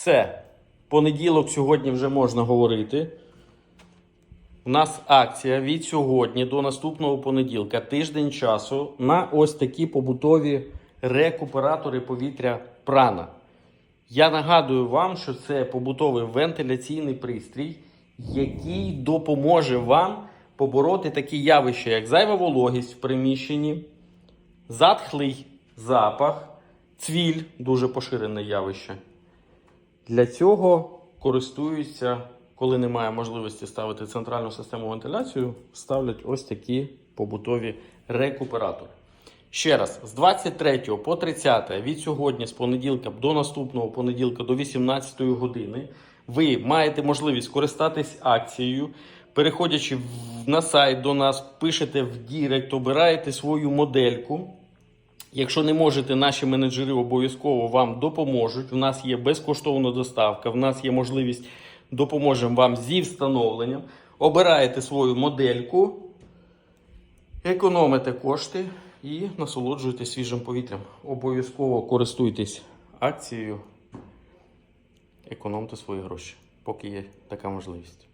Все. Понеділок сьогодні вже можна говорити. У нас акція від сьогодні до наступного понеділка, тиждень часу на ось такі побутові рекуператори повітря прана. Я нагадую вам, що це побутовий вентиляційний пристрій, який допоможе вам побороти такі явища, як зайва вологість в приміщенні, затхлий запах, цвіль дуже поширене явище. Для цього користуються, коли немає можливості ставити центральну систему вентиляцію, ставлять ось такі побутові рекуператори. Ще раз, з 23 по 30 від сьогодні, з понеділка до наступного понеділка до 18 години, ви маєте можливість користатись акцією. Переходячи на сайт до нас, пишете в Дірект, обираєте свою модельку. Якщо не можете, наші менеджери обов'язково вам допоможуть. У нас є безкоштовна доставка, в нас є можливість допоможемо вам зі встановленням. Обираєте свою модельку, економите кошти і насолоджуєтесь свіжим повітрям. Обов'язково користуйтесь акцією, економте свої гроші, поки є така можливість.